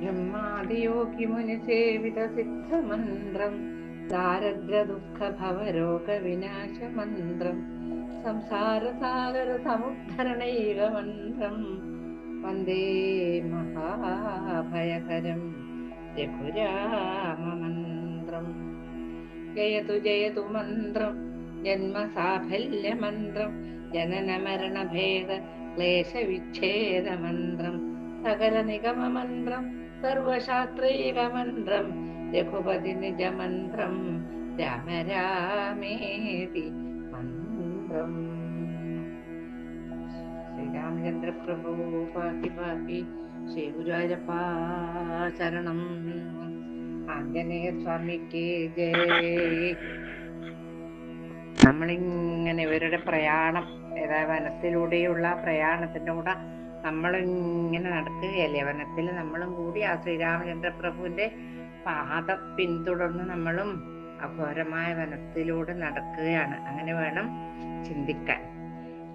ബ്രഹ്മാദിയോഗി മുനിസേവിത സിദ്ധമന്ത്രം ദാരിദ്ര്യ ദുഃഖ ഭവരോഗ വിനാശ മന്ത്രം സംസാര സാഗര സമുദ്ധരണൈക മന്ത്രം വന്ദേ മഹാഭയകരം രഘുരാമമന്ത്രം ജയതു ജയതു മന്ത്രം ജന്മസാഫല്യമന്ത്രം ജനന മരണഭേദ ക്ലേശവിച്ഛേദമന്ത്രം സകല നിഗമമന്ത്രം സർവശാസ്ത്രീകമന്ത്രം രഘുപതി നിജമന്ത്രം രാമ രാമേതി മന്ത്രം. ശ്രീരാമചന്ദ്ര പ്രഭു പാക്കി പാക്കി ശ്രീ ഗുരുവായൂരപ്പ ശരണം. ആഞ്ജനേയ സ്വാമിക്ക് ജയ. നമ്മളിങ്ങനെ ഇവരുടെ പ്രയാണം ഏതാ വനത്തിലൂടെയുള്ള പ്രയാണത്തിന്റെ കൂടെ നമ്മളിങ്ങനെ നടക്കുകയല്ലേ? വനത്തിൽ നമ്മളും കൂടി ആ ശ്രീരാമചന്ദ്ര പ്രഭുവിന്റെ പാത പിന്തുടർന്ന് നമ്മളും അഘോരമായ വനത്തിലൂടെ നടക്കുകയാണ്. അങ്ങനെ വേണം ചിന്തിക്കാൻ.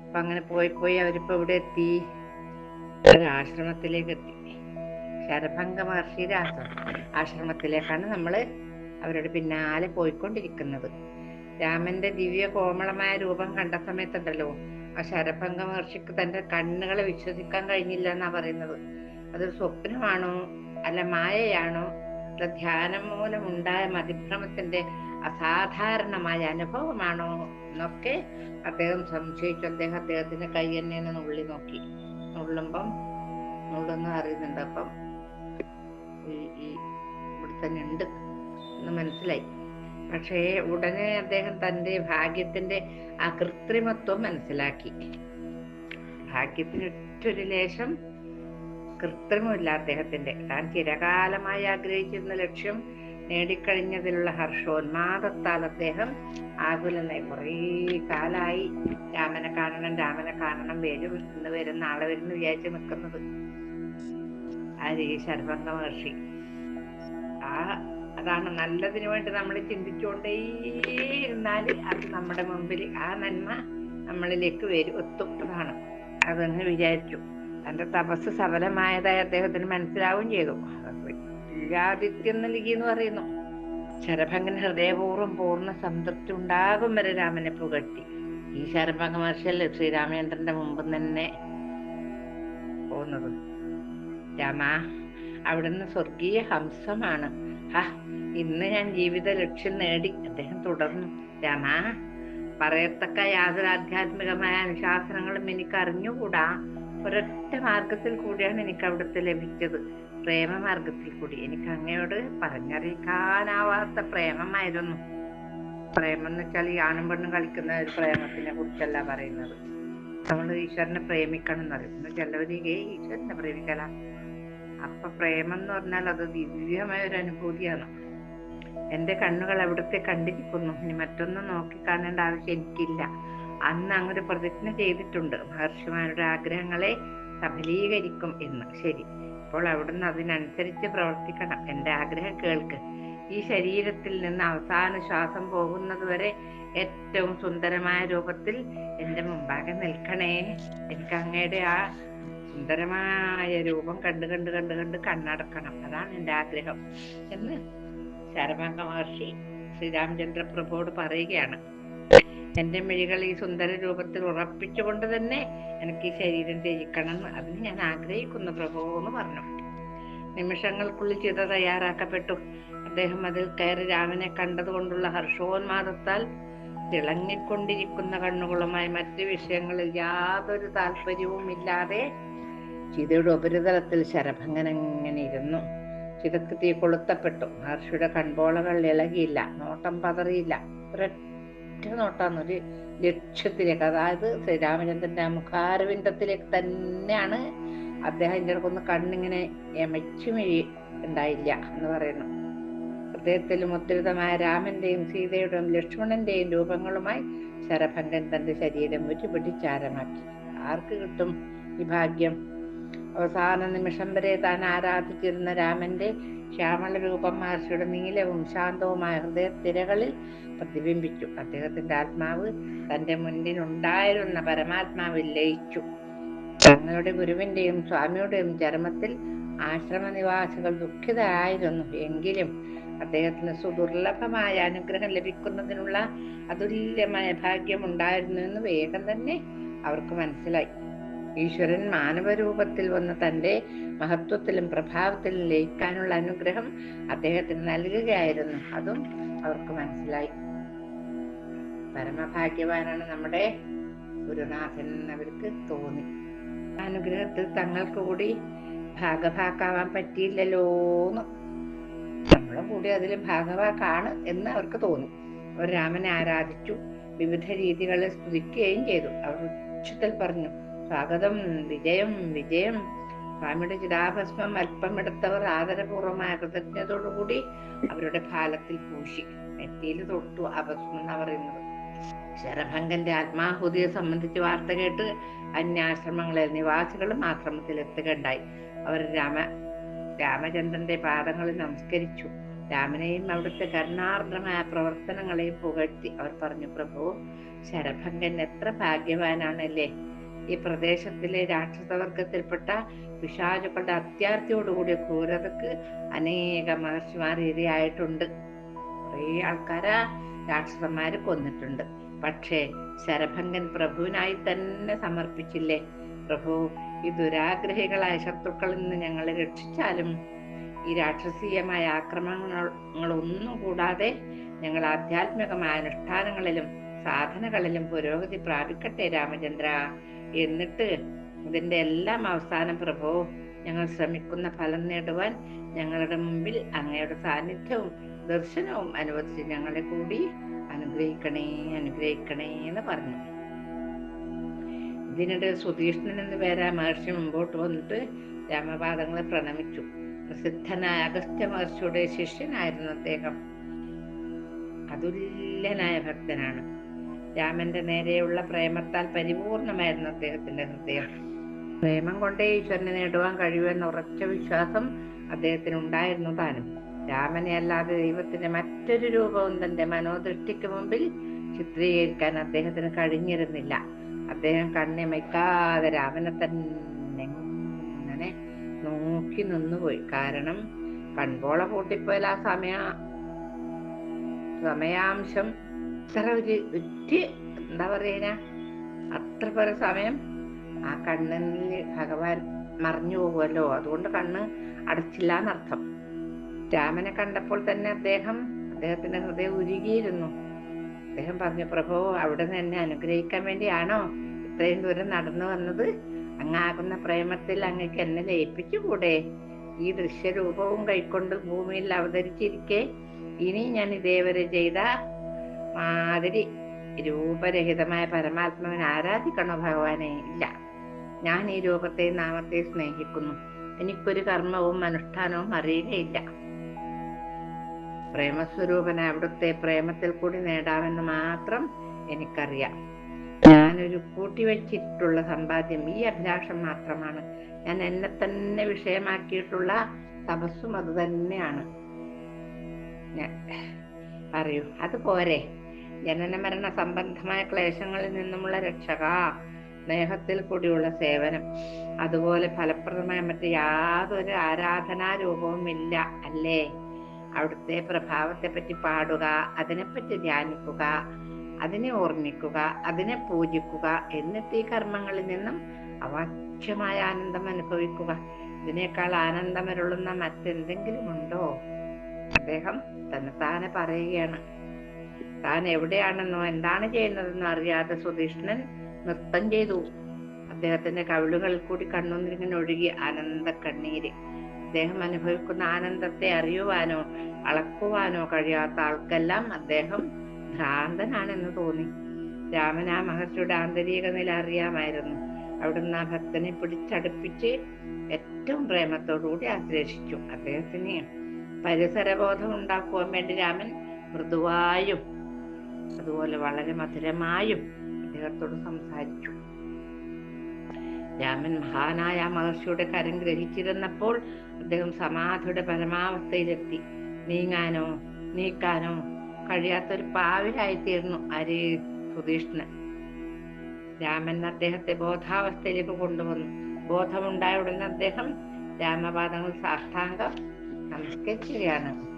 അപ്പൊ അങ്ങനെ പോയി പോയി അവരിപ്പോ ഇവിടെ എത്തി. ഒരു ആശ്രമത്തിലേക്ക് എത്തി. ശരഭംഗ മഹർഷിയുടെ ആശ്രമം ആശ്രമത്തിലേക്കാണ് നമ്മൾ അവരുടെ പിന്നാലെ പോയിക്കൊണ്ടിരിക്കുന്നത്. രാമന്റെ ദിവ്യ കോമളമായ രൂപം കണ്ട സമയത്തുണ്ടല്ലോ. ആ ശരഭംഗ മഹർഷിക്ക് തന്റെ കണ്ണുകളെ വിശ്വസിക്കാൻ കഴിഞ്ഞില്ല എന്നാ പറയുന്നത്. അതൊരു സ്വപ്നമാണോ? അല്ല മായയാണോ? അല്ല ധ്യാനം മൂലം ഉണ്ടായ മതിഭ്രമത്തിന്റെ അസാധാരണമായ അനുഭവമാണോ? എന്നൊക്കെ അദ്ദേഹം സംശയിച്ചു. അദ്ദേഹം അദ്ദേഹത്തിന്റെ കൈ തന്നെ നുള്ളി നോക്കി. നുള്ളുമ്പം നുള്ളുന്ന അറിയുന്നുണ്ട് അപ്പം ഈ- ഇവിടെ തന്നെ ഉണ്ട്. എന്ന് മനസ്സിലായി. പക്ഷേ ഉടനെ അദ്ദേഹം തന്റെ ഭാഗ്യത്തിന്റെ ആ കൃത്രിമത്വം മനസ്സിലാക്കി. ഭാഗ്യത്തിന് ഒറ്റൊരു ലേശം കൃത്രിമമില്ല അദ്ദേഹത്തിന്റെ താൻ ചിരകാലമായി ആഗ്രഹിച്ചിരുന്ന ലക്ഷ്യം നേടിക്കഴിഞ്ഞതിലുള്ള ഹർഷോന്മാദത്താൽ അദ്ദേഹം ആകുലനായി. കുറേ കാലായി രാമനെ കാണണം രാമനെ കാണണം വരും ഇന്ന് വരും നാളെ വരും വിചാരിച്ച് നിൽക്കുന്നത്. ആ രീ ശർഭംഗ മഹർഷി. ആ അതാണ് നല്ലതിനു വേണ്ടി നമ്മൾ ചിന്തിച്ചുകൊണ്ടേയിരുന്നാൽ അത് നമ്മുടെ മുമ്പിൽ ആ നന്മ നമ്മളിലേക്ക് വരും എത്തും അതാണ്. അതെന്ന് വിചാരിച്ചു. തന്റെ തപസ് സഫലമായതായി അദ്ദേഹത്തിന് മനസ്സിലാവുകയും ചെയ്തു. ആദിത്യം നൽകി എന്ന് പറയുന്നു. ശരഭംഗൻ ഹൃദയപൂർവം പൂർണ സംതൃപ്തി ഉണ്ടാകും വരെ രാമനെ പുകഴ്ത്തി. ഈ ശരഭംഗ മഹർഷിയല്ലേ ശ്രീരാമചന്ദ്രന്റെ മുമ്പ് തന്നെ പോകുന്നത്? രാമ അവിടുന്ന് സ്വർഗീയ ഹംസമാണ്. ഹാ ഇന്ന് ഞാൻ ജീവിത ലക്ഷ്യം നേടി. അദ്ദേഹം തുടർന്നു. രാമ പറയത്തക്ക യാതൊരു ആധ്യാത്മികമായ അനുശാസനങ്ങളും എനിക്ക് അറിഞ്ഞുകൂടാ. ഒരൊറ്റ മാർഗത്തിൽ കൂടിയാണ് എനിക്ക് അവിടുത്തെ ലഭിച്ചത്. പ്രേമമാർഗത്തിൽ കൂടി. എനിക്ക് അങ്ങയോട് പറഞ്ഞറിയിക്കാനാവാത്ത പ്രേമമായിരുന്നു. പ്രേമം എന്ന് വെച്ചാൽ ഈ ആണും പെണ്ണും കളിക്കുന്ന ഒരു പ്രേമത്തിനെ കുറിച്ചല്ല പറയുന്നത്. നമ്മൾ ഈശ്വരനെ പ്രേമിക്കണം എന്ന് പറയും. ഈശ്വരനെ പ്രേമിക്കല. അപ്പൊ പ്രേമം എന്ന് പറഞ്ഞാൽ അത് ദിവ്യമായ ഒരു അനുഭൂതിയാണ്. എന്റെ കണ്ണുകൾ അവിടുത്തെ കണ്ടിരിക്കുന്നു. ഇനി മറ്റൊന്നും നോക്കി കാണേണ്ട ആവശ്യം എനിക്കില്ല. അന്ന് അങ്ങനെ പ്രതിജ്ഞ ചെയ്തിട്ടുണ്ട്. മഹർഷിമാരുടെ ആഗ്രഹങ്ങളെ സഫലീകരിക്കും എന്ന്. ശരി. ഇപ്പോൾ അവിടുന്ന് അതിനനുസരിച്ച് പ്രവർത്തിക്കണം. എന്റെ ആഗ്രഹം കേൾക്ക്. ഈ ശരീരത്തിൽ നിന്ന് അവസാന ശ്വാസം പോകുന്നത് വരെ ഏറ്റവും സുന്ദരമായ രൂപത്തിൽ എന്റെ മുമ്പാകെ നിൽക്കണേ. എനിക്ക് അങ്ങയുടെ ആ സുന്ദരമായ രൂപം കണ്ട് കണ്ട് കണ്ട് കണ്ട് കണ്ണടക്കണം. അതാണ് എന്റെ ആഗ്രഹം. എന്ന് ശരഭംഗ മഹർഷി ശ്രീരാമചന്ദ്ര പ്രഭുവോട് പറയുകയാണ്. എന്റെ മിഴികൾ ഈ സുന്ദര രൂപത്തിൽ ഉറപ്പിച്ചുകൊണ്ട് തന്നെ എനിക്ക് ഈ ശരീരം ത്യജിക്കണം. അതിന് ഞാൻ ആഗ്രഹിക്കുന്നു പ്രഭു എന്ന് പറഞ്ഞു. നിമിഷങ്ങൾക്കുള്ളിൽ ചിത തയ്യാറാക്കപ്പെട്ടു. അദ്ദേഹം അതിൽ കയറി രാമനെ കണ്ടതുകൊണ്ടുള്ള ഹർഷോന്മാദത്താൽ തിളങ്ങിക്കൊണ്ടിരിക്കുന്ന കണ്ണുകളുമായി മറ്റു വിഷയങ്ങളിൽ യാതൊരു താല്പര്യവും ഇല്ലാതെ ചിതയുടെ ഉപരിതലത്തിൽ ശരഭംഗൻ അങ്ങനെ ഇരുന്നു. ചിതക്ക് തീ കൊളുത്തപ്പെട്ടു. മഹർഷിയുടെ കൺപോളകൾ ഇളകിയില്ല. നോട്ടം പതറിയില്ല. ഒരൊറ്റ നോട്ടാന്നൊരു ലക്ഷ്യത്തിലേക്ക് അതായത് ശ്രീരാമചന്ദ്രന്റെ ആ മുഖാരവിന്ദത്തിലേക്ക് തന്നെയാണ് അദ്ദേഹം എന്റെ അടുക്കൊന്ന് കണ്ണിങ്ങനെ എമച്ചു മിഴി ഉണ്ടായില്ല എന്ന് പറയുന്നു. ഹൃദയത്തിൽ മുദ്രിതമായ രാമന്റെയും സീതയുടെയും ലക്ഷ്മണന്റെയും രൂപങ്ങളുമായി ശരഭങ്കൻ തന്റെ ശരീരം ഒരു പിടിച്ചാരമാക്കി ആർക്ക് കിട്ടും ഈ ഭാഗ്യം? അവസാന നിമിഷം വരെ താൻ ആരാധിച്ചിരുന്ന രാമന്റെ ശ്യാമള രൂപം മഹർഷിയുടെ നീലവും ശാന്തവുമായ ഹൃദയ തിരകളിൽ പ്രതിബിംബിച്ചു. അദ്ദേഹത്തിന്റെ ആത്മാവ് തന്റെ മുന്നിലുണ്ടായിരുന്ന പരമാത്മാവിൽ ലയിച്ചു. തങ്ങളുടെ ഗുരുവിന്റെയും സ്വാമിയുടെയും ചരമത്തിൽ ആശ്രമനിവാസികൾ ദുഃഖിതരായിരുന്നു. എങ്കിലും അദ്ദേഹത്തിന് സുദുർലഭമായ അനുഗ്രഹം ലഭിക്കുന്നതിനുള്ള അതുല്യമായ ഭാഗ്യം ഉണ്ടായിരുന്നു എന്ന് വേഗം തന്നെ അവർക്ക് മനസ്സിലായി. ഈശ്വരൻ മാനവരൂപത്തിൽ വന്ന തന്റെ മഹത്വത്തിലും പ്രഭാവത്തിലും ലയിക്കാനുള്ള അനുഗ്രഹം അദ്ദേഹത്തിന് നൽകുകയായിരുന്നു. അതും അവർക്ക് മനസ്സിലായി. പരമഭാഗ്യവാനാണ് നമ്മുടെ ഗുരുനാഥൻ എന്നവർക്ക് തോന്നി. അനുഗ്രഹത്തിൽ തങ്ങൾക്ക് കൂടി ഭാഗഭാക്കാവാൻ പറ്റിയില്ലല്ലോന്ന്. നമ്മളും കൂടി അതിൽ ഭാഗവാക്കാണ് എന്ന് അവർക്ക് തോന്നി. അവർ രാമനെ ആരാധിച്ചു. വിവിധ രീതികളിൽ സ്തുതിക്കുകയും ചെയ്തു. അവർ ഉച്ചത്തിൽ പറഞ്ഞു സ്വാഗതം വിജയം വിജയം. സ്വാമിയുടെ ചിതാഭസ്മം അല്പമെടുത്തവർ ആദരപൂർവമായ കൃതജ്ഞതയോടുകൂടി അവരുടെ ഫാലത്തിൽ പൂശി നെറ്റിയിൽ തൊട്ടു അഭസ്മം എന്നാ പറയുന്നത്. ശരഭംഗന്റെ ആത്മാഹുതിയെ സംബന്ധിച്ച് വാർത്ത കേട്ട് അന്യാശ്രമങ്ങളിലെ നിവാസികളും ആശ്രമത്തിൽ എത്തുകയുണ്ടായി. അവർ രാമ രാമചന്ദ്രന്റെ പാദങ്ങളിൽ നമസ്കരിച്ചു. രാമനെയും അവിടുത്തെ കരുണാർദ്രമായ പ്രവർത്തനങ്ങളെയും പുകഴ്ത്തി അവർ പറഞ്ഞു പ്രഭു ശരഭംഗൻ എത്ര ഭാഗ്യവാനാണല്ലേ? ഈ പ്രദേശത്തിലെ രാക്ഷസവർഗത്തിൽപ്പെട്ട പിശാചുക്കളുടെ അത്യാർത്ഥിയോടുകൂടിയ ക്രൂരതക്ക് അനേക മഹർഷിമാർ ഇരയായിട്ടുണ്ട്. കുറേ ആൾക്കാരെ രാക്ഷസന്മാര് കൊന്നിട്ടുണ്ട്. പക്ഷേ ശരഭംഗൻ പ്രഭുവിനായി തന്നെ സമർപ്പിച്ചില്ലേ? പ്രഭു ഈ ദുരാഗ്രഹികളായ ശത്രുക്കളിൽ നിന്ന് ഞങ്ങളെ രക്ഷിച്ചാലും ഈ രാക്ഷസീയമായ ആക്രമണങ്ങളൊന്നും കൂടാതെ ഞങ്ങൾ ആധ്യാത്മികമായ അനുഷ്ഠാനങ്ങളിലും സാധനകളിലും പുരോഗതി പ്രാപിക്കട്ടെ രാമചന്ദ്ര. എന്നിട്ട് ഇതിന്റെ എല്ലാം അവസാനം പ്രഭോ ഞങ്ങൾ ശ്രമിക്കുന്ന ഫലം നേടുവാൻ ഞങ്ങളുടെ മുമ്പിൽ അങ്ങയുടെ സാന്നിധ്യവും ദർശനവും അനുവദിച്ച് ഞങ്ങളെ കൂടി അനുഗ്രഹിക്കണേ അനുഗ്രഹിക്കണേ എന്ന് പറഞ്ഞു. ഇതിനിടെ സുധീഷ്ണൻ എന്ന് പേരാ മഹർഷി മുമ്പോട്ട് വന്നിട്ട് രാമപാദങ്ങളെ പ്രണമിച്ചു. പ്രസിദ്ധനായ അഗസ്ത്യ മഹർഷിയുടെ ശിഷ്യനായിരുന്നു അദ്ദേഹം. അതുല്യനായ ഭക്തനാണ്. രാമന്റെ നേരെയുള്ള പ്രേമത്താൽ പരിപൂർണമായിരുന്നു അദ്ദേഹത്തിന്റെ ഹൃദയം. പ്രേമം കൊണ്ടേ ഈശ്വരനെ നേടുവാൻ കഴിയുമെന്ന ഉറച്ച വിശ്വാസം അദ്ദേഹത്തിന് ഉണ്ടായിരുന്നു താനും. രാമനെ അല്ലാതെ ദൈവത്തിന്റെ മറ്റൊരു രൂപവും തന്റെ മനോദൃഷ്ടിക്ക് മുമ്പിൽ ചിത്രീകരിക്കാൻ അദ്ദേഹത്തിന് കഴിഞ്ഞിരുന്നില്ല. അദ്ദേഹം കണ്ണിമയ്ക്കാതെ രാമനെ തന്നെ അങ്ങനെ നോക്കി നിന്നുപോയി. കാരണം കൺപോള പൂട്ടിപ്പോയാൽ ആ സമയ സമയാംശം ഇത്ര ഒരു ഒറ്റ എന്താ പറയുക അത്ര പോലെ സമയം ആ കണ്ണിൽ ഭഗവാൻ മറിഞ്ഞു പോകുമല്ലോ. അതുകൊണ്ട് കണ്ണ് അടച്ചില്ല എന്നർത്ഥം രാമനെ കണ്ടപ്പോൾ തന്നെ അദ്ദേഹം അദ്ദേഹത്തിന്റെ ഹൃദയം ഉരുകിയിരുന്നു. അദ്ദേഹം പറഞ്ഞു പ്രഭു അവിടെ നിന്ന് എന്നെ അനുഗ്രഹിക്കാൻ വേണ്ടിയാണോ ഇത്രയും ദൂരം നടന്നു വന്നത്? അങ്ങാകുന്ന പ്രേമത്തിൽ അങ്ങക്ക് എന്നെ ലയിപ്പിച്ചുകൂടെ? ഈ ദൃശ്യരൂപവും കൈക്കൊണ്ട് ഭൂമിയിൽ അവതരിച്ചിരിക്കെ. ഇനി ഞാൻ ഇതേവരെ ചെയ്ത മാതിരി രൂപരഹിതമായ പരമാത്മാവിനെ ആരാധിക്കണോ ഭഗവാനെ? ഇല്ല. ഞാൻ ഈ രൂപത്തെയും നാമത്തെയും സ്നേഹിക്കുന്നു. എനിക്കൊരു കർമ്മവും അനുഷ്ഠാനവും അറിയുകയില്ല. പ്രേമസ്വരൂപനെ അവിടുത്തെ പ്രേമത്തിൽ കൂടി നേടാമെന്ന് മാത്രം എനിക്കറിയാം. ഞാനൊരു കൂട്ടിവച്ചിട്ടുള്ള സമ്പാദ്യം ഈ അഭിലാഷം മാത്രമാണ്. ഞാൻ എന്നെ തന്നെ വിഷയമാക്കിയിട്ടുള്ള തപസ്സും അത് തന്നെയാണ്. പറയൂ. അത് പോരെ? ജനന മരണ സംബന്ധമായ ക്ലേശങ്ങളിൽ നിന്നുമുള്ള രക്ഷക. സ്നേഹത്തിൽ കൂടിയുള്ള സേവനം. അതുപോലെ ഫലപ്രദമായ മറ്റ് യാതൊരു ആരാധനാ രൂപവും ഇല്ല അല്ലേ? അവിടുത്തെ പ്രഭാവത്തെ പറ്റി പാടുക അതിനെപ്പറ്റി ധ്യാനിക്കുക അതിനെ ഓർമ്മിക്കുക അതിനെ പൂജിക്കുക എന്നിട്ട് ഈ കർമ്മങ്ങളിൽ നിന്നും അവാച്യമായ ആനന്ദം അനുഭവിക്കുക. ഇതിനേക്കാൾ ആനന്ദമരുളുന്ന മറ്റെന്തെങ്കിലും ഉണ്ടോ? അദ്ദേഹം തന്നെ താനെ പറയുകയാണ്. താൻ എവിടെയാണെന്നോ എന്താണ് ചെയ്യുന്നതെന്നോ അറിയാതെ സുധീഷ്ണൻ നൃത്തം ചെയ്തു. അദ്ദേഹത്തിന്റെ കവിളുകളിൽ കൂടി കണ്ണുനീരിങ്ങനെ ഒഴുകി ആനന്ദ കണ്ണീര്. അദ്ദേഹം അനുഭവിക്കുന്ന ആനന്ദത്തെ അറിയുവാനോ അളക്കുവാനോ കഴിയാത്ത ആൾക്കെല്ലാം അദ്ദേഹം ഭ്രാന്തനാണെന്ന് തോന്നി. രാമൻ ആ മഹർഷിയുടെ ആന്തരിക നില അറിയാമായിരുന്നു. അവിടുന്ന് ആ ഭക്തനെ പിടിച്ചടുപ്പിച്ച് ഏറ്റവും പ്രേമത്തോടുകൂടി ആശ്ലേഷിച്ചു അദ്ദേഹത്തിന് പരിസരബോധം ഉണ്ടാക്കുവാൻ വേണ്ടി രാമൻ മൃദുവായും അതുപോലെ വളരെ മധുരമായും അദ്ദേഹത്തോട് സംസാരിച്ചു. രാമൻ മഹാനായ മഹർഷിയുടെ കരം ഗ്രഹിച്ചിരുന്നപ്പോൾ അദ്ദേഹം സമാധിയുടെ പരമാവസ്ഥയിലെത്തി. നീങ്ങാനോ നീക്കാനോ കഴിയാത്തൊരു പാവിലായിത്തീർന്നു അരി സുധീഷ്ണൻ. രാമൻ അദ്ദേഹത്തെ ബോധാവസ്ഥയിലേക്ക് കൊണ്ടുവന്നു. ബോധമുണ്ടായ ഉടനെ അദ്ദേഹം രാമപാദങ്ങൾ സാഷ്ടാംഗം നമസ്കരിക്കുകയാണ്.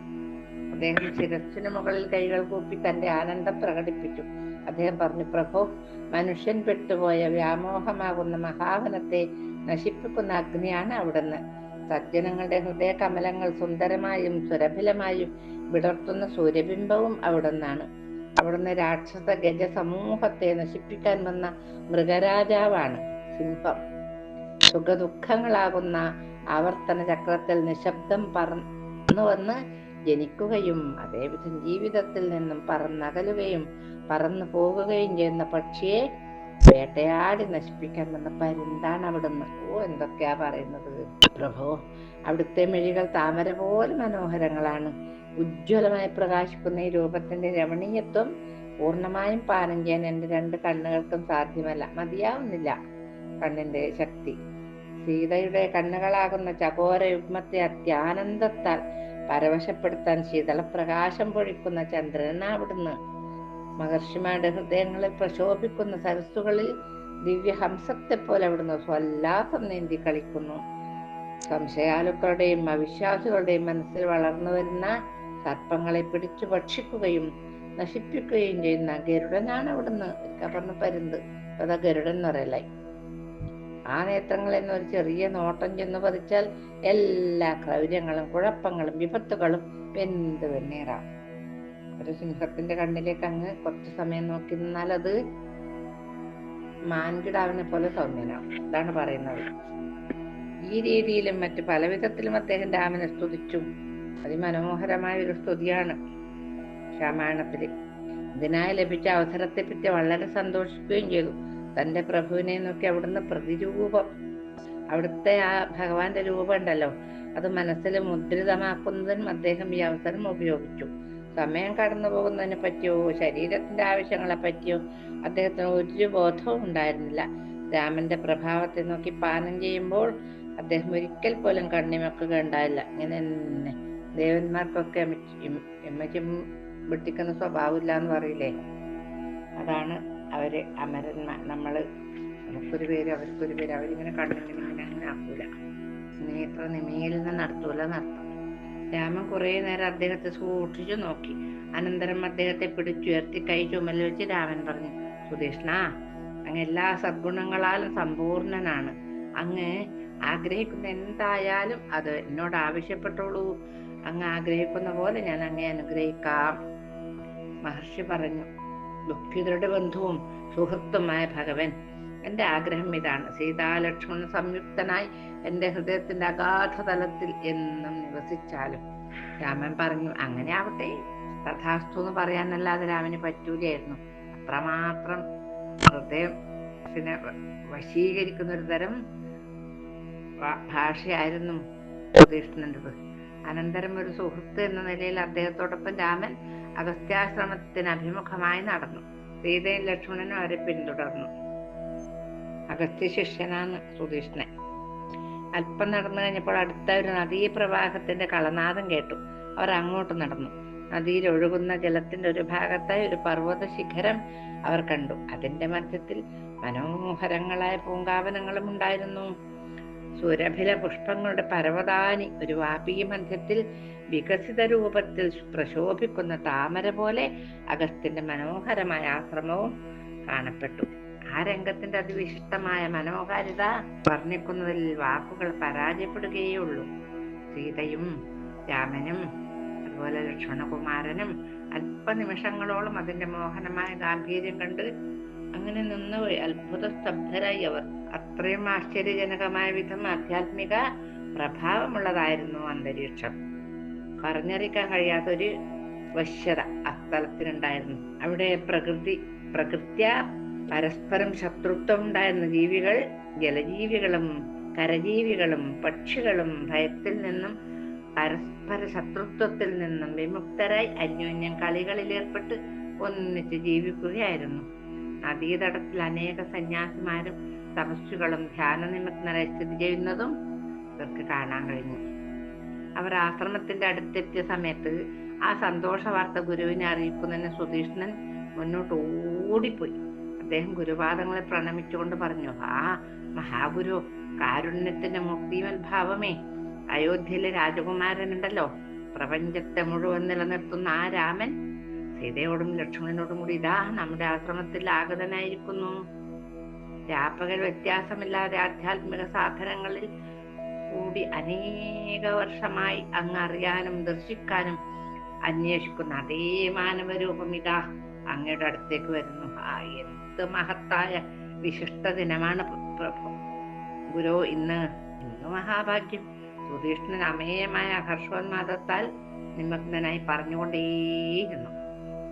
അദ്ദേഹം ശിരസ്സിന് മുകളിൽ കൈകൾ കൂപ്പി തന്റെ ആനന്ദം പ്രകടിപ്പിച്ചു. അദ്ദേഹം പറഞ്ഞു പ്രഭു മനുഷ്യൻ പെട്ടുപോയ വ്യാമോഹമാകുന്ന മഹാവനത്തെ നശിപ്പിക്കുന്ന അഗ്നിയാണ് അവിടുന്ന്. സജ്ജനങ്ങളുടെ ഹൃദയ കമലങ്ങൾ സുന്ദരമായും സുരഭിലമായും വിടർത്തുന്ന സൂര്യബിംബവും അവിടുന്നാണ്. അവിടുന്ന് രാക്ഷസ ഗജ സമൂഹത്തെ നശിപ്പിക്കാൻ വന്ന മൃഗരാജാവാണ് സിംഹം. സുഖദുഃഖങ്ങളാകുന്ന ആവർത്തന ചക്രത്തിൽ നിശബ്ദം പറന്നു വന്ന് ജനിക്കുകയും അതേവിധം ജീവിതത്തിൽ നിന്നും പറന്നകലുകയും പറന്നു പോകുകയും ചെയ്യുന്ന പക്ഷിയെ വേട്ടയാടി നശിപ്പിക്കാൻ വന്ന പരുന്താണ് അവിടുന്ന്. ഓ എന്തൊക്കെയാ പറയുന്നത്. പ്രഭോ അവിടുത്തെ മെഴികൾ താമര പോലെ മനോഹരങ്ങളാണ്. ഉജ്ജ്വലമായി പ്രകാശിക്കുന്ന ഈ രൂപത്തിന്റെ രമണീയത്വം പൂർണമായും പാനം ചെയ്യാൻ എന്റെ രണ്ട് കണ്ണുകൾക്കും സാധ്യമല്ല. മതിയാവുന്നില്ല കണ്ണിന്റെ ശക്തി. സീതയുടെ കണ്ണുകളാകുന്ന ചകോര യുഗ്മത്തെ അത്യാനന്ദത്താൽ പരവശപ്പെടുത്താൻ ശീതളപ്രകാശം പൊഴിക്കുന്ന ചന്ദ്രൻ അവിടുന്ന്. മഹർഷിമാരുടെ ഹൃദയങ്ങളെ പ്രശോഭിക്കുന്ന സരസ്സുകളിൽ ദിവ്യഹംസത്തെ പോലെ അവിടുന്ന് സ്വല്ലാസം നീന്തി കളിക്കുന്നു. സംശയാലുക്കളുടെയും അവിശ്വാസികളുടെയും മനസ്സിൽ വളർന്നു വരുന്ന സർപ്പങ്ങളെ പിടിച്ചു ഭക്ഷിക്കുകയും നശിപ്പിക്കുകയും ചെയ്യുന്ന ഗരുഡനാണ് അവിടുന്ന്. പറഞ്ഞ പരുന്ത്. അതാ ഗരുഡൻ എന്ന് പറയലായി. ആ നേത്രങ്ങൾ എന്നൊരു ചെറിയ നോട്ടം ചെന്ന് പതിച്ചാൽ എല്ലാ ക്രൗര്യങ്ങളും കുഴപ്പങ്ങളും വിപത്തുകളും വെന്ത് വെണ്ണീറാം. ഒരു സിംഹത്തിന്റെ കണ്ണിലേക്ക് അങ്ങ് കുറച്ച് സമയം നോക്കി നിന്നാൽ അത് മാൻകിടാവിനെ പോലെ സൗമ്യനാവും അതാണ് പറയുന്നത്. ഈ രീതിയിലും മറ്റു പല വിധത്തിലും അദ്ദേഹം രാമനെ സ്തുതിച്ചു. അതിമനോഹരമായ ഒരു സ്തുതിയാണ് രാമായണത്തിൽ. ഇതിനായി ലഭിച്ച അവസരത്തെ പറ്റി വളരെ സന്തോഷിക്കുകയും ചെയ്തു. തന്റെ പ്രഭുവിനെ നോക്കി അവിടുന്ന് പ്രതിരൂപം അവിടുത്തെ ആ ഭഗവാന്റെ രൂപം ഉണ്ടല്ലോ അത് മനസ്സിൽ മുദ്രിതമാക്കുന്നതിനും അദ്ദേഹം ഈ അവസരം ഉപയോഗിച്ചു സമയം കടന്നു പോകുന്നതിനെ പറ്റിയോ ശരീരത്തിന്റെ ആവശ്യങ്ങളെ പറ്റിയോ അദ്ദേഹത്തിന് ഒരു ബോധവും ഉണ്ടായിരുന്നില്ല രാമന്റെ പ്രഭാവത്തെ നോക്കി പാനം ചെയ്യുമ്പോൾ അദ്ദേഹം ഒരിക്കൽ പോലും കണ്ണിമൊക്കെ ഉണ്ടായില്ല ഇങ്ങനെ തന്നെ ദേവന്മാർക്കൊക്കെ എമ്മച്ചും വെട്ടിക്കുന്ന സ്വഭാവമില്ല എന്ന് പറയില്ലേ അതാണ് അവർ അമരന്മാർ നമ്മൾ നമുക്കൊരു പേര് അവർക്കൊരു പേര് അവരിങ്ങനെ കണ്ണിങ്ങനെ ഇങ്ങനെ അങ്ങനെ ആക്കൂല. നേത്ര നിമീലനം നടത്തൂല നടത്തും രാമൻ കുറേ നേരം അദ്ദേഹത്തെ സൂക്ഷിച്ചു നോക്കി. അനന്തരം അദ്ദേഹത്തെ പിടിച്ചുയർത്തി കൈ ചുമലിൽ വെച്ച് രാമൻ പറഞ്ഞു സുധീഷ്ണ അങ്ങ് എല്ലാ സദ്ഗുണങ്ങളാലും സമ്പൂർണനാണ്. അങ്ങ് ആഗ്രഹിക്കുന്ന എന്തായാലും അത് എന്നോട് ആവശ്യപ്പെട്ടോളൂ. അങ്ങ് ആഗ്രഹിക്കുന്ന പോലെ ഞാൻ അങ്ങേ അനുഗ്രഹിക്കാം. മഹർഷി പറഞ്ഞു ദുഃഖിതരുടെ ബന്ധുവും സുഹൃത്തുമായ ഭഗവൻ. എന്റെ ആഗ്രഹം ഇതാണ്. സീതാലക്ഷ്മണ സംയുക്തനായി എന്റെ ഹൃദയത്തിന്റെ അഗാധ തലത്തിൽ എന്നും നിവസിച്ചാലും. രാമൻ പറഞ്ഞു അങ്ങനെ ആവട്ടെ. തഥാസ്തു എന്ന് പറയാനല്ലാതെ രാമന് പറ്റൂലായിരുന്നു. അത്രമാത്രം ഹൃദയത്തിനെ വശീകരിക്കുന്ന ഒരു തരം ഭാഷയായിരുന്നു സുധീഷ്ണന്റെത് അനന്തരം ഒരു സുഹൃത്ത് എന്ന നിലയിൽ അദ്ദേഹത്തോടൊപ്പം രാമൻ അഗസ്ത്യാശ്രമത്തിന് അഭിമുഖമായി നടന്നു. സീതയും ലക്ഷ്മണനും അവരെ പിന്തുടർന്നു. അഗസ്ത്യ ശിഷ്യനാണ് സുധീഷ്ണൻ. അല്പം നടന്നു കഴിഞ്ഞപ്പോൾ അടുത്ത ഒരു നദീപ്രവാഹത്തിന്റെ കളനാദം കേട്ടു. അവർ അങ്ങോട്ട് നടന്നു. നദിയിൽ ഒഴുകുന്ന ജലത്തിന്റെ ഒരു ഭാഗത്തായി ഒരു പർവത ശിഖരം അവർ കണ്ടു. അതിന്റെ മധ്യത്തിൽ മനോഹരങ്ങളായ പൂങ്കാവനങ്ങളും ഉണ്ടായിരുന്നു. സുരഭില പുഷ്പങ്ങളുടെ പരവതാനി ഒരു വാപീ മധ്യത്തിൽ വികസിത രൂപത്തിൽ പ്രശോഭിക്കുന്ന താമര പോലെ അഗസ്ത്യന്റെ മനോഹരമായ ആശ്രമവും കാണപ്പെട്ടു. ആ രംഗത്തിന്റെ അതിവിശിഷ്ടമായ മനോഹാരിത വർണിക്കുന്നതിൽ വാക്കുകൾ പരാജയപ്പെടുകയേ ഉള്ളൂ സീതയും രാമനും അതുപോലെ ലക്ഷ്മണകുമാരനും അല്പനിമിഷങ്ങളോളം അതിന്റെ മോഹനമായ ഗാംഭീര്യം കണ്ട് അങ്ങനെ നിന്നുപോയി അത്ഭുത സ്തബ്ധരായി അവർ. അത്രയും ആശ്ചര്യജനകമായ വിധം ആധ്യാത്മിക പ്രഭാവമുള്ളതായിരുന്നു അന്തരീക്ഷം. പറഞ്ഞറിയിക്കാൻ കഴിയാത്തൊരു വശ്യത ആ സ്ഥലത്തിനുണ്ടായിരുന്നു അവിടെ പ്രകൃതി പ്രകൃത്യ പരസ്പരം ശത്രുത്വം ഉണ്ടായിരുന്ന ജീവികൾ ജലജീവികളും കരജീവികളും പക്ഷികളും ഭയത്തിൽ നിന്നും പരസ്പര ശത്രുത്വത്തിൽ നിന്നും വിമുക്തരായി അന്യോന്യം കളികളിൽ ഏർപ്പെട്ട് ഒന്നിച്ച് ജീവിക്കുകയായിരുന്നു. നദീതടത്തിൽ അനേക സന്യാസിമാരും തപസ്സുകളും ധ്യാന നിമഗ്നരായി സ്ഥിതി ചെയ്യുന്നതും ഇവർക്ക് കാണാൻ കഴിഞ്ഞു. അവർ ആശ്രമത്തിന്റെ അടുത്തെത്തിയ സമയത്ത് ആ സന്തോഷ വാർത്ത ഗുരുവിനെ അറിയിക്കുന്നതിന് സുധീഷ്ണൻ മുന്നോട്ട് ഓടിപ്പോയി. അദ്ദേഹം ഗുരുപാദങ്ങളെ പ്രണമിച്ചുകൊണ്ട് പറഞ്ഞു ആ മഹാഗുരു കാരുണ്യത്തിന്റെ മുക്തിമൽ ഭാവമേ. അയോധ്യയിലെ രാജകുമാരനുണ്ടല്ലോ. പ്രപഞ്ചത്തെ മുഴുവൻ നിലനിർത്തുന്ന ആ രാമൻ സീതയോടും ലക്ഷ്മണനോടും കൂടി ഇതാ നമ്മുടെ ആശ്രമത്തിൽ ആഗതനായിരിക്കുന്നു. രാപ്പകൽ വ്യത്യാസമില്ലാതെ ആധ്യാത്മിക സാധനങ്ങളിൽ കൂടി അനേക വർഷമായി അങ്ങ് അറിയാനും ദർശിക്കാനും അന്വേഷിക്കുന്ന. അതേ മാനവരൂപം ഇതാ അങ്ങയുടെ അടുത്തേക്ക് വരുന്നു. ആ എന്ത് മഹത്തായ വിശിഷ്ട ദിനമാണ് പ്രഭു ഗുരു ഇന്ന്. ഇന്ന് മഹാഭാഗ്യം. സുധീഷ്ണൻ അമേയമായ ഹർഷോന്മാദത്താൽ നിമഗ്നനായി പറഞ്ഞുകൊണ്ടേയിരുന്നു.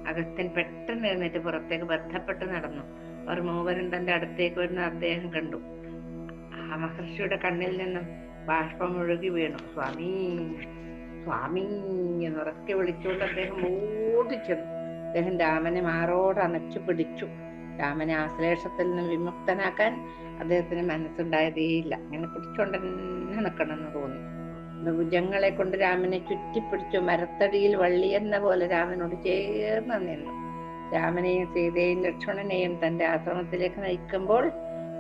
അഗസ്ത്യൻ പെട്ടെന്ന് എഴുന്നേറ്റ് പുറത്തേക്ക് ബന്ധപ്പെട്ട് നടന്നു. അവർ മൂവരും തന്റെ അടുത്തേക്ക് വരുന്ന അദ്ദേഹം കണ്ടു. ആ മഹർഷിയുടെ കണ്ണിൽ നിന്നും ബാഷ്പം ഒഴുകി വീണു. സ്വാമി സ്വാമി എന്ന് ഉറക്കെ വിളിച്ചുകൊണ്ട് അദ്ദേഹം ഓടിച്ചെന്നു അദ്ദേഹം രാമനെ മാറോട് അണച്ചു പിടിച്ചു. രാമനെ ആശ്ലേഷത്തിൽ നിന്ന് വിമുക്തനാക്കാൻ അദ്ദേഹത്തിന് മനസ്സുണ്ടായതേയില്ല. അങ്ങനെ പിടിച്ചോണ്ട് തന്നെ നിൽക്കണമെന്ന് തോന്നി. ഭുജങ്ങളെ കൊണ്ട് രാമനെ ചുറ്റിപ്പിടിച്ചു. മരത്തടിയിൽ വള്ളി എന്ന പോലെ രാമനോട് ചേർന്ന് നിന്നു. രാമനെയും സീതയെയും ലക്ഷ്മണനെയും തന്റെ ആശ്രമത്തിലേക്ക് നയിക്കുമ്പോൾ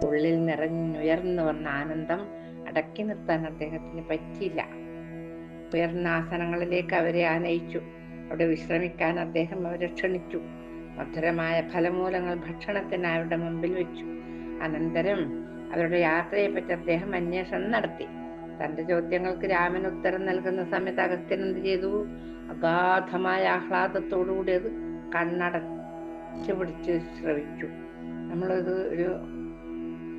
ഉള്ളിൽ നിറഞ്ഞുയർന്നു വന്ന ആനന്ദം അടക്കി നിർത്താൻ അദ്ദേഹത്തിന് പറ്റിയില്ല. ഉയർന്ന ആസനങ്ങളിലേക്ക് അവരെ ആനയിച്ചു. അവിടെ വിശ്രമിക്കാൻ അദ്ദേഹം അവരെ ക്ഷണിച്ചു. മധുരമായ ഫലമൂലങ്ങൾ ഭക്ഷണത്തിന് അവരുടെ മുമ്പിൽ വെച്ചു. അനന്തരം അവരുടെ യാത്രയെപ്പറ്റി അദ്ദേഹം അന്വേഷണം നടത്തി. തന്റെ ചോദ്യങ്ങൾക്ക് രാമൻ ഉത്തരം നൽകുന്ന സമയത്ത് അഗസ്ത്യൻ എന്ത് ചെയ്തു? അഗാധമായ ആഹ്ലാദത്തോടുകൂടി അത് കണ്ണടച്ചു പിടിച്ച് ശ്രവിച്ചു. നമ്മളത് ഒരു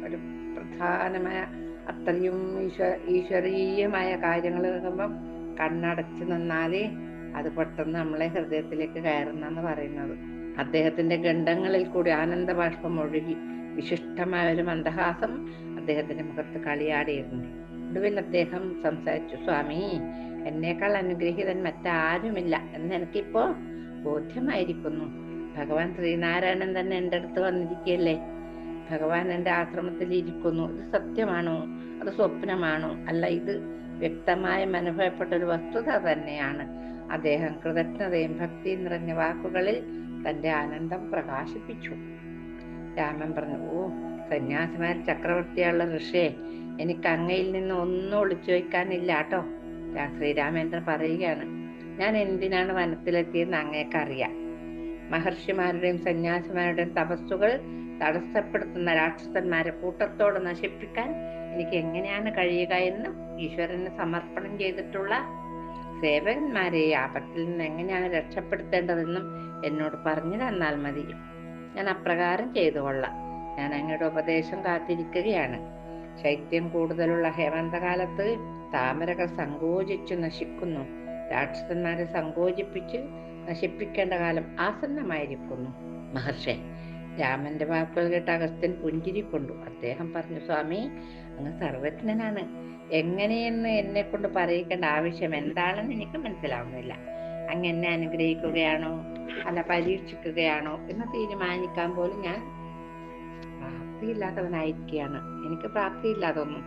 ഒരു പ്രധാനമായ അത്രയും ഈശ്വര ഈശ്വരീയമായ കാര്യങ്ങൾ കേൾക്കുമ്പം കണ്ണടച്ച് നിന്നാലേ അത് പെട്ടെന്ന് നമ്മളെ ഹൃദയത്തിലേക്ക് കയറുന്നെന്ന് പറയുന്നത്. അദ്ദേഹത്തിന്റെ ഗണ്ഡങ്ങളിൽ കൂടി ആനന്ദ ബാഷ്പം ഒഴുകി. വിശിഷ്ടമായ ഒരു മന്ദഹാസം അദ്ദേഹത്തിന്റെ മുഖത്ത് കളിയാടിയിരുന്നു ഒടുവിൽ അദ്ദേഹം സംസാരിച്ചു സ്വാമി എന്നേക്കാൾ അനുഗ്രഹീതൻ മറ്റാരുമില്ല എന്ന് എനിക്കിപ്പോ ബോധ്യമായിരിക്കുന്നു. ഭഗവാൻ ശ്രീനാരായണൻ തന്നെ എന്റെ അടുത്ത് വന്നിരിക്കുകയല്ലേ? ഭഗവാൻ എന്റെ ആശ്രമത്തിൽ ഇരിക്കുന്നു. ഇത് സത്യമാണോ? അത് സ്വപ്നമാണോ? അല്ല ഇത് വ്യക്തമായും അനുഭവപ്പെട്ട ഒരു വസ്തുത തന്നെയാണ്. അദ്ദേഹം കൃതജ്ഞതയും ഭക്തിയും നിറഞ്ഞ വാക്കുകളിൽ തന്റെ ആനന്ദം പ്രകാശിപ്പിച്ചു. രാമൻ പറഞ്ഞു ഓ സന്യാസിമാർ ചക്രവർത്തിയുള്ള ഋഷിയെ എനിക്ക് അങ്ങയിൽ നിന്ന് ഒന്നും ഒളിച്ചു വയ്ക്കാനില്ല കേട്ടോ. ശ്രീരാമേന്ദ്രൻ പറയുകയാണ് ഞാൻ എന്തിനാണ് വനത്തിലെത്തിയെന്ന് അങ്ങേക്കറിയാം മഹർഷിമാരുടെയും സന്യാസിമാരുടെയും തപസ്സുകൾ തടസ്സപ്പെടുത്തുന്ന രാക്ഷസന്മാരെ കൂട്ടത്തോടെ നശിപ്പിക്കാൻ എനിക്ക് എങ്ങനെയാണ് കഴിയുക എന്ന് ഈശ്വരന് സമർപ്പണം ചെയ്തിട്ടുള്ള സേവകന്മാരെ ആപത്തിൽ നിന്ന് എങ്ങനെയാണ് രക്ഷപ്പെടുത്തേണ്ടതെന്നും എന്നോട് പറഞ്ഞു തന്നാൽ മതി. ഞാൻ അപ്രകാരം ചെയ്തു കൊള്ളാം. ഞാൻ അങ്ങയുടെ ഉപദേശം കാത്തിരിക്കുകയാണ്. ശൈത്യം കൂടുതലുള്ള ഹേമന്തകാലത്ത് താമരകൾ സങ്കോചിച്ചു നശിക്കുന്നു. രാക്ഷസന്മാരെ സങ്കോചിപ്പിച്ച് നശിപ്പിക്കേണ്ട കാലം ആസന്നമായിരിക്കുന്നു. മഹർഷെ രാമന്റെ വാക്കുകൾ കേട്ട് അഗസ്ത്യൻ പുഞ്ചിരി കൊണ്ടു അദ്ദേഹം പറഞ്ഞു സ്വാമി അങ്ങ് സർവജ്ഞനാണ്. എങ്ങനെയെന്ന് എന്നെ കൊണ്ട് പറയിക്കേണ്ട ആവശ്യം എന്താണെന്ന് എനിക്ക് മനസ്സിലാവുന്നില്ല. അങ്ങ് എന്നെ അനുഗ്രഹിക്കുകയാണോ? അല്ല പരീക്ഷിക്കുകയാണോ? എന്ന് തീരുമാനിക്കാൻ പോലും ഞാൻ പ്രാപ്തിയില്ലാത്തവനായിരിക്കുകയാണ് എനിക്ക് പ്രാപ്തിയില്ലാതൊന്നും.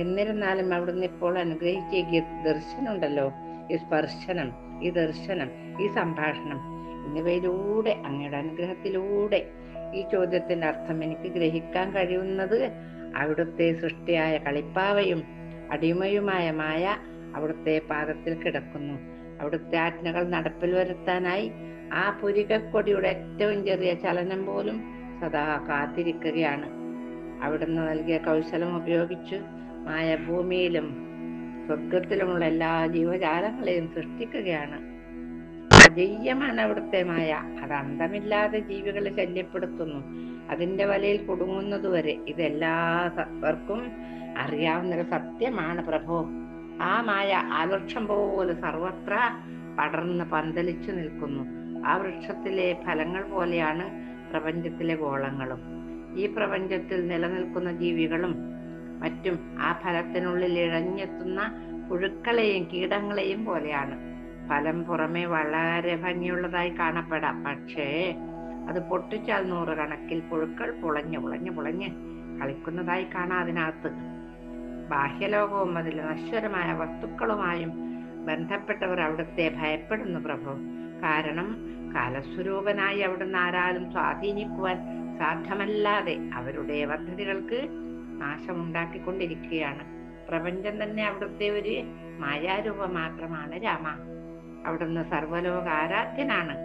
എന്നിരുന്നാലും അവിടുന്ന് ഇപ്പോൾ അനുഗ്രഹിച്ച ഈ ദർശനമുണ്ടല്ലോ. ഈ സ്പർശനം ഈ ദർശനം ഈ സംഭാഷണം എന്നിവയിലൂടെ അങ്ങയുടെ അനുഗ്രഹത്തിലൂടെ ഈ ചോദ്യത്തിന്റെ അർത്ഥം എനിക്ക് ഗ്രഹിക്കാൻ കഴിയുന്നത് അവിടുത്തെ സൃഷ്ടിയായ കളിപ്പാവയും അടിമയുമായ മായ അവിടുത്തെ പാദത്തിൽ കിടക്കുന്നു. അവിടുത്തെ ആജ്ഞകൾ നടപ്പിൽ വരുത്താനായി ആ പുരികക്കൊടിയുടെ ഏറ്റവും ചെറിയ ചലനം പോലും സദാ കാത്തിരിക്കുകയാണ്. അവിടുന്ന് നൽകിയ കൗശലം ഉപയോഗിച്ച് മായ ഭൂമിയിലും സ്വർഗത്തിലുമുള്ള എല്ലാ ജീവജാലങ്ങളെയും സൃഷ്ടിക്കുകയാണ്. അജയ്യമാണ് അവിടുത്തെ മായ. അത് അന്തമില്ലാതെ ജീവികളെ ശല്യപ്പെടുത്തുന്നു. അതിന്റെ വലയിൽ കുടുങ്ങുന്നതുവരെ ഇതെല്ലാവർക്കും അറിയാവുന്നൊരു സത്യമാണ് പ്രഭു. ആ മായ ആലക്ഷം പോലെ സർവത്ര പടർന്ന് പന്തലിച്ചു നിൽക്കുന്നു. ആ വൃക്ഷത്തിലെ ഫലങ്ങൾ പോലെയാണ് പ്രപഞ്ചത്തിലെ ഗോളങ്ങളും. ഈ പ്രപഞ്ചത്തിൽ നിലനിൽക്കുന്ന ജീവികളും മറ്റും ആ ഫലത്തിനുള്ളിൽ ഇഴഞ്ഞെത്തുന്ന പുഴുക്കളെയും കീടങ്ങളെയും പോലെയാണ്. ഫലം പുറമെ വളരെ ഭംഗിയുള്ളതായി കാണപ്പെടാം. പക്ഷേ അത് പൊട്ടിച്ചാൽ നൂറുകണക്കിൽ പുഴുക്കൾ പുളഞ്ഞു പുളഞ്ഞു പുളഞ്ഞ് കളിക്കുന്നതായി കാണാം അതിനകത്ത്. ബാഹ്യലോകവും അതിൽ നശ്വരമായ വസ്തുക്കളുമായും ബന്ധപ്പെട്ടവർ അവിടുത്തെ ഭയപ്പെടുന്നു പ്രഭു. കാരണം കാലസ്വരൂപനായി അവിടുന്ന് ആരാലും സ്വാധീനിക്കുവാൻ സാധ്യമല്ലാതെ അവരുടെ പദ്ധതികൾക്ക് നാശമുണ്ടാക്കിക്കൊണ്ടിരിക്കുകയാണ്. പ്രപഞ്ചം തന്നെ അവിടുത്തെ ഒരു മായാരൂപം മാത്രമാണ് രാമ. അവിടുന്ന് സർവലോക ആരാധ്യനാണ്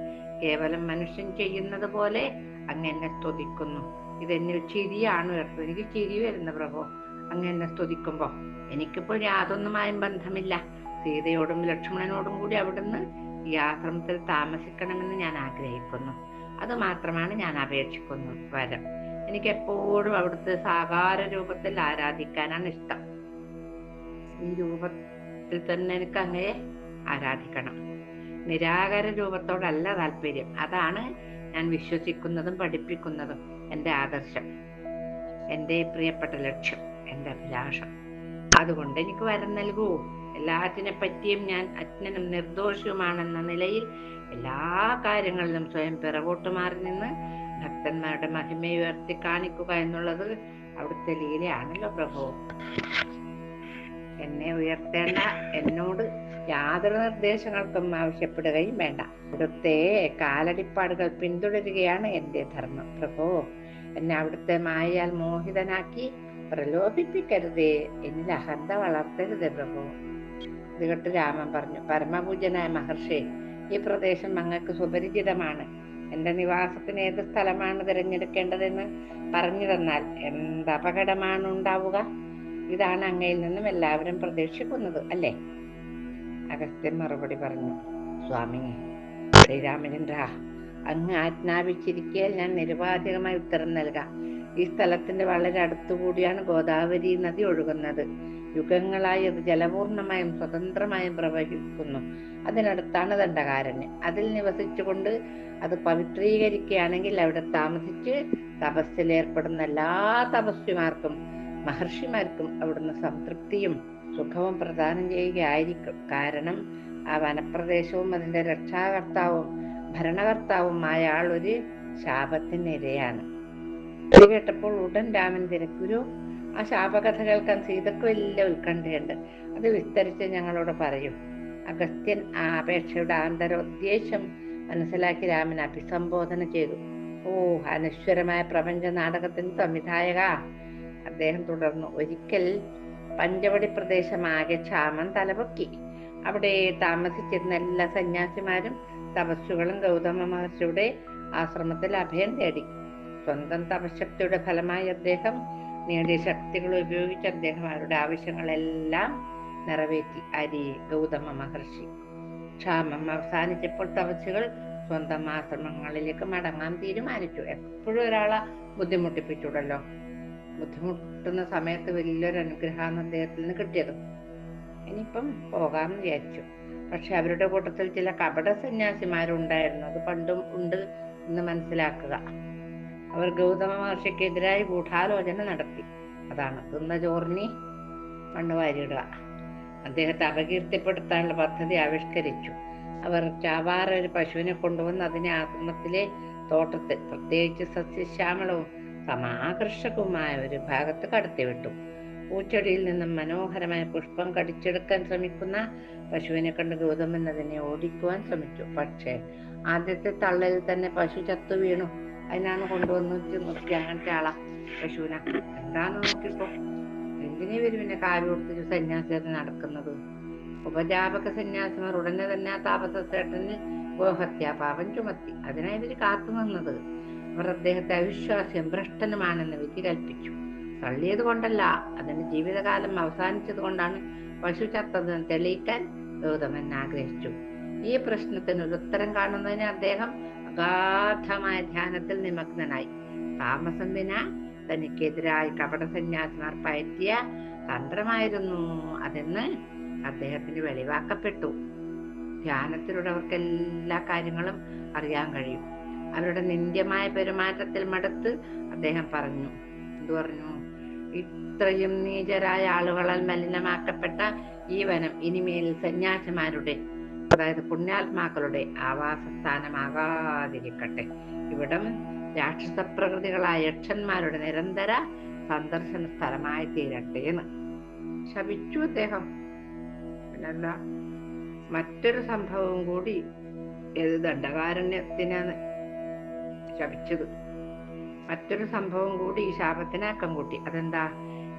കേവലം മനുഷ്യൻ ചെയ്യുന്നത് പോലെ അങ്ങനെ സ്തുതിക്കുന്നു. ഇതെന്നിൽ ചിരിയാണ് വരുന്നത്. എനിക്ക് ചിരി വരുന്ന പ്രഭോ. അങ്ങനെ സ്തുതിക്കുമ്പോ എനിക്കിപ്പോൾ യാതൊന്നുമായും ബന്ധമില്ല. സീതയോടും ലക്ഷ്മണനോടും കൂടി അവിടുന്ന് ഈ ആശ്രമത്തിൽ താമസിക്കണമെന്ന് ഞാൻ ആഗ്രഹിക്കുന്നു. അത് മാത്രമാണ് ഞാൻ അപേക്ഷിക്കുന്നു വരം. എനിക്ക് എപ്പോഴും അവിടുത്തെ സാകാര രൂപത്തിൽ ആരാധിക്കാനാണ് ഇഷ്ടം. ഈ രൂപത്തിൽ തന്നെ എനിക്ക് അങ്ങയെ ആരാധിക്കണം. നിരാകാര രൂപത്തോടല്ല താല്പര്യം. അതാണ് ഞാൻ വിശ്വസിക്കുന്നതും പഠിപ്പിക്കുന്നതും എന്റെ ആദർശം. എന്റെ പ്രിയപ്പെട്ട ലക്ഷ്യം എന്റെ അഭിലാഷം. അതുകൊണ്ട് എനിക്ക് വരം നൽകൂ. എല്ലാത്തിനെ പറ്റിയും ഞാൻ അജ്ഞനും നിർദോഷവുമാണെന്ന നിലയിൽ എല്ലാ കാര്യങ്ങളിലും സ്വയം പിറകോട്ട് മാറി നിന്ന് ഭക്തന്മാരുടെ മഹിമയെ ഉയർത്തി കാണിക്കുക എന്നുള്ളത് അവിടുത്തെ ലീലയാണല്ലോ പ്രഭു. എന്നെ ഉയർത്തേണ്ട എന്നോട് യാതൊരു നിർദ്ദേശങ്ങൾക്കും ആവശ്യപ്പെടുകയും വേണ്ട. അവിടുത്തെ കാലടിപ്പാടുകൾ പിന്തുടരുകയാണ് എന്റെ ധർമ്മം. പ്രഭു എന്നെ അവിടുത്തെ മായയാൽ മോഹിതനാക്കി പ്രലോഭിപ്പിക്കരുതേ. എന്നിൽ അഹന്ത വളർത്തരുത് പ്രഭു. ഇത് രാമൻ പറഞ്ഞു. പരമപൂജനായ മഹർഷി ഈ പ്രദേശം അങ്ങക്ക് സുപരിചിതമാണ്. എന്റെ നിവാസത്തിന് ഏത് സ്ഥലമാണ് തിരഞ്ഞെടുക്കേണ്ടതെന്ന് പറഞ്ഞു തന്നാൽ എന്ത് അപകടമാണ് ഉണ്ടാവുക? ഇതാണ് അങ്ങയിൽ നിന്നും എല്ലാവരും പ്രതീക്ഷിക്കുന്നത് അല്ലേ? അഗസ്ത്യൻ മറുപടി പറഞ്ഞു സ്വാമി ശ്രീരാമചന്ദ്ര അങ്ങ് ആജ്ഞാപിച്ചിരിക്കാൻ ഞാൻ നിരുപാധികമായി ഉത്തരം നൽകാം. ഈ സ്ഥലത്തിന്റെ വളരെ അടുത്തുകൂടിയാണ് ഗോദാവരി നദി ഒഴുകുന്നത്. യുഗങ്ങളായി അത് ജലപൂർണമായും സ്വതന്ത്രമായും പ്രവഹിക്കുന്നു. അതിനടുത്താണ് ദണ്ഡകാരണ്യം. അതിൽ നിവസിച്ചുകൊണ്ട് അത് പവിത്രീകരിക്കുകയാണെങ്കിൽ അവിടെ താമസിച്ച് തപസ്സിലേർപ്പെടുന്ന എല്ലാ തപസ്വിമാർക്കും മഹർഷിമാർക്കും അവിടുന്ന് സംതൃപ്തിയും സുഖവും പ്രദാനം ചെയ്യുകയായിരിക്കും. കാരണം ആ വനപ്രദേശവും അതിന്റെ രക്ഷാകർത്താവും ഭരണകർത്താവുമായ ആൾ ഒരു ശാപത്തിനിരയാണ്. കേട്ടപ്പോൾ ഉടൻ രാമൻ തിരക്കുരു ആ ശാപകഥ കേൾക്കാൻ സീതക്ക് വലിയ ഉത്കണ്ഠയുണ്ട്. അത് വിസ്തരിച്ച് ഞങ്ങളോട് പറയും. അഗസ്ത്യൻ ആ അപേക്ഷയുടെ ആന്തരോദ്ദേശം മനസ്സിലാക്കി രാമൻ അഭിസംബോധന ചെയ്തു. ഓ അനശ്വരമായ പ്രപഞ്ച നാടകത്തിന് സംവിധായക. അദ്ദേഹം തുടർന്നു ഒരിക്കൽ പഞ്ചവടി പ്രദേശമാകെ ക്ഷാമം തലപൊക്കി. അവിടെ താമസിച്ചിരുന്ന എല്ലാ സന്യാസിമാരും തപസ്സുകളും ഗൗതമ മഹർഷിയുടെ ആശ്രമത്തിൽ അഭയം തേടി. സ്വന്തം തപശക്തിയുടെ ഫലമായി അദ്ദേഹം നേടിയ ശക്തികൾ ഉപയോഗിച്ച് അദ്ദേഹം അവരുടെ ആവശ്യങ്ങളെല്ലാം നിറവേറ്റി. അരി ഗൗതമ മഹർഷി. ക്ഷാമം അവസാനിച്ചപ്പോൾ തപസ്സുകൾ സ്വന്തം ആശ്രമങ്ങളിലേക്ക് മടങ്ങാൻ തീരുമാനിച്ചു. എപ്പോഴും ഒരാളെ ബുദ്ധിമുട്ടിപ്പിച്ചുടല്ലോ. ബുദ്ധിമുട്ടുന്ന സമയത്ത് വലിയൊരു അനുഗ്രഹമാണ് അദ്ദേഹത്തിൽ നിന്ന് കിട്ടിയത്. ഇനിയിപ്പം പോകാമെന്ന് വിചാരിച്ചു. പക്ഷെ അവരുടെ കൂട്ടത്തിൽ ചില കപട സന്യാസിമാരുണ്ടായിരുന്നു. അത് പണ്ടും ഉണ്ട് എന്ന് മനസ്സിലാക്കുക. അവർ ഗൗതമ മഹർഷിക്കെതിരായി ഗൂഢാലോചന നടത്തി. അതാണ് തിന്ന ചോറിനി മണ്ണ് വാരിയിടുക. അദ്ദേഹത്തെ അപകീർത്തിപ്പെടുത്താനുള്ള പദ്ധതി ആവിഷ്കരിച്ചു. അവർ ചാവാറ ഒരു പശുവിനെ കൊണ്ടുവന്ന് അതിനെ ആശ്രമത്തിലെ തോട്ടത്തിൽ പ്രത്യേകിച്ച് സസ്യശ്യാമളവും സമാകർഷകവുമായ ഒരു ഭാഗത്ത് കടത്തിവിട്ടു. പൂച്ചെടിയിൽ നിന്നും മനോഹരമായ പുഷ്പം കടിച്ചെടുക്കാൻ ശ്രമിക്കുന്ന പശുവിനെ കണ്ട് ഗൗതമൻ അതിനെ ഓടിക്കുവാൻ ശ്രമിച്ചു. പക്ഷേ ആദ്യത്തെ തള്ളലിൽ തന്നെ പശു ചത്തു വീണു. അതിനാണ് കൊണ്ടുവന്ന് നിർത്തി അങ്ങനത്തെ ആളാ പശുവിനെ എന്താന്ന് നോക്കിപ്പോ എന്തിനേ വരും പിന്നെ കാവ്യ കൊടുത്തിട്ട് സന്യാസിയായിട്ട് നടക്കുന്നത്? ഉപജാപക സന്യാസിമാർ ഉടനെ തന്നെ ആ താപസേട്ടന് ഗോഹത്യാപാപം ചുമത്തി. അതിനാ ഇവർ കാത്തു നിന്നത്. അവർ അദ്ദേഹത്തെ അവിശ്വാസ്യം ഭ്രഷ്ടനുമാണെന്ന് വിധി കൽപ്പിച്ചു. തള്ളിയത് കൊണ്ടല്ല അതിന്റെ ജീവിതകാലം അവസാനിച്ചത് കൊണ്ടാണ് പശു ചത്തതെന്ന് തെളിയിക്കാൻ ഗൗതമൻ ആഗ്രഹിച്ചു. ഈ പ്രശ്നത്തിന് ഒരു ഉത്തരം കാണുന്നതിന് അദ്ദേഹം അഗാധമായ ധ്യാനത്തിൽ നിമഗ്നനായി. താമസം വിന തനിക്കെതിരായി കപട സന്യാസിമാർ പയറ്റിയ തന്ത്രമായിരുന്നു അതെന്ന് അദ്ദേഹത്തിന് വെളിവാക്കപ്പെട്ടു. ധ്യാനത്തിലൂടെ അവർക്ക് എല്ലാ കാര്യങ്ങളും അറിയാൻ കഴിയും. അവരുടെ നിന്ദ്യമായ പെരുമാറ്റത്തിൽ മടുത്ത് അദ്ദേഹം പറഞ്ഞു എന്തു പറഞ്ഞു? ഇത്രയും നീചരായ ആളുകളാൽ മലിനമാക്കപ്പെട്ട ഈ വനം ഇനിമേൽ സന്യാസിമാരുടെ അതായത് പുണ്യാത്മാക്കളുടെ ആവാസസ്ഥാനമാകാതിരിക്കട്ടെ. ഇവിടം രാക്ഷസ പ്രകൃതികളായ യക്ഷന്മാരുടെ നിരന്തര സന്ദർശന സ്ഥലമായി തീരട്ടെ എന്ന്. ശപിച്ചു അദ്ദേഹം. പിന്നല്ല മറ്റൊരു സംഭവം കൂടി ഏത് ദണ്ഡകാരണ്യത്തിനാണ് ശപിച്ചത്. മറ്റൊരു സംഭവം കൂടി ഈ ശാപത്തിനാക്കം കൂട്ടി. അതെന്താ?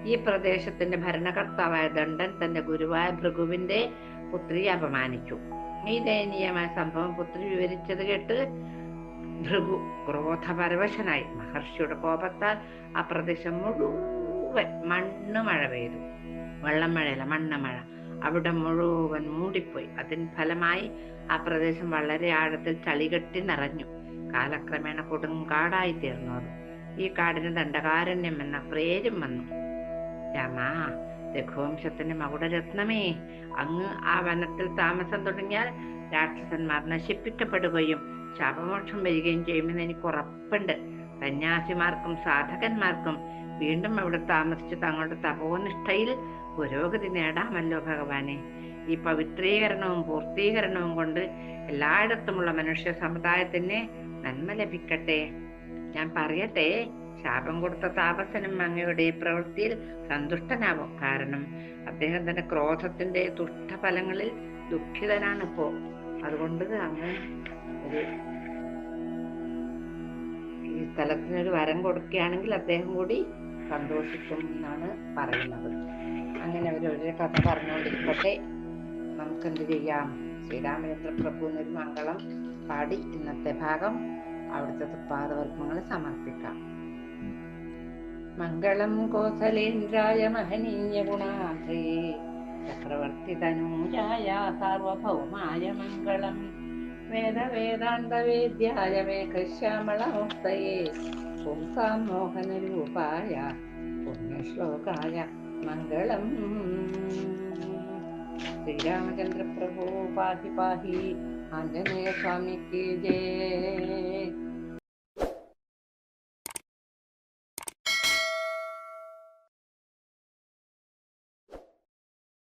ഈ പ്രദേശത്തിന്റെ ഭരണകർത്താവായ ദണ്ഡൻ തന്റെ ഗുരുവായ ഭൃഗുവിന്റെ പുത്രിയെ അപമാനിച്ചു. ഈ ദയനീയമായ സംഭവം പുത്രി വിവരിച്ചത് കേട്ട് ഭൃഗു ക്രോധപരവശനായി. മഹർഷിയുടെ കോപത്താൽ ആ പ്രദേശം മുഴുവൻ മണ്ണ് മഴ പെയ്തു. വെള്ളം മഴയല്ല മഴ. അവിടെ മുഴുവൻ മൂടിപ്പോയി. അതിന് ഫലമായി ആ പ്രദേശം വളരെ ആഴത്തിൽ ചളികെട്ടി നിറഞ്ഞു. കാലക്രമേണ കൊടുങ്കാടായി തീർന്നു അത്. ഈ കാടിന് ദണ്ഡകാരണ്യം എന്ന പേരും വന്നു. രാമാ രഘുവംശത്തിന്റെ മകുടരത്നമേ. അങ്ങ് ആ വനത്തിൽ താമസം തുടങ്ങിയാൽ രാക്ഷസന്മാർ നശിപ്പിക്കപ്പെടുകയും ശാപമോക്ഷം വരികയും ചെയ്യുമെന്ന് എനിക്ക് ഉറപ്പുണ്ട്. സന്യാസിമാർക്കും സാധകന്മാർക്കും വീണ്ടും അവിടെ താമസിച്ച് തങ്ങളുടെ തപോനിഷ്ഠയിൽ പുരോഗതി നേടാമല്ലോ ഭഗവാനെ. ഈ പവിത്രീകരണവും പൂർത്തീകരണവും കൊണ്ട് എല്ലായിടത്തുമുള്ള മനുഷ്യ സമുദായത്തിന് നന്മ ലഭിക്കട്ടെ. ഞാൻ പറയട്ടെ ശാപം കൊടുത്ത താപസനും അങ്ങയുടെ പ്രവൃത്തിയിൽ സന്തുഷ്ടനാവും? കാരണം അദ്ദേഹം തന്റെ ക്രോധത്തിന്റെ ദുഷ്ടഫലങ്ങളിൽ ദുഃഖിതനാണ് ഇപ്പോ അതുകൊണ്ട് അങ്ങ് ഒരു ഈ സ്ഥലത്തിനൊരു വരം കൊടുക്കുകയാണെങ്കിൽ അദ്ദേഹം കൂടി സന്തോഷിക്കും എന്നാണ് പറയുന്നത്. അങ്ങനെ അവർ ഒരു കഥ പറഞ്ഞുകൊണ്ടിരിക്കട്ടെ. നമുക്ക് എന്ത് ചെയ്യാം? ശ്രീരാമചന്ദ്ര പ്രഭുവിനൊരു മംഗളം പാടി ഇന്നത്തെ ഭാഗം അവിടുത്തെ തൃപ്പാദവർമ്മങ്ങൾ സമർപ്പിക്കാം. मङ्गलं कोसलेन्द्राय महनीयगुणासे। चक्रवर्तितनूजाय सार्वभौमाय मङ्गलम् वेदवेदान्तवेद्याय कश्यामला पुंसां मोहनरूपाय पुण्यश्लोकाय मङ्गलम्। श्रीरामचन्द्रप्रभो पाहि पाहि आञ्जनेयस्वामिके जय।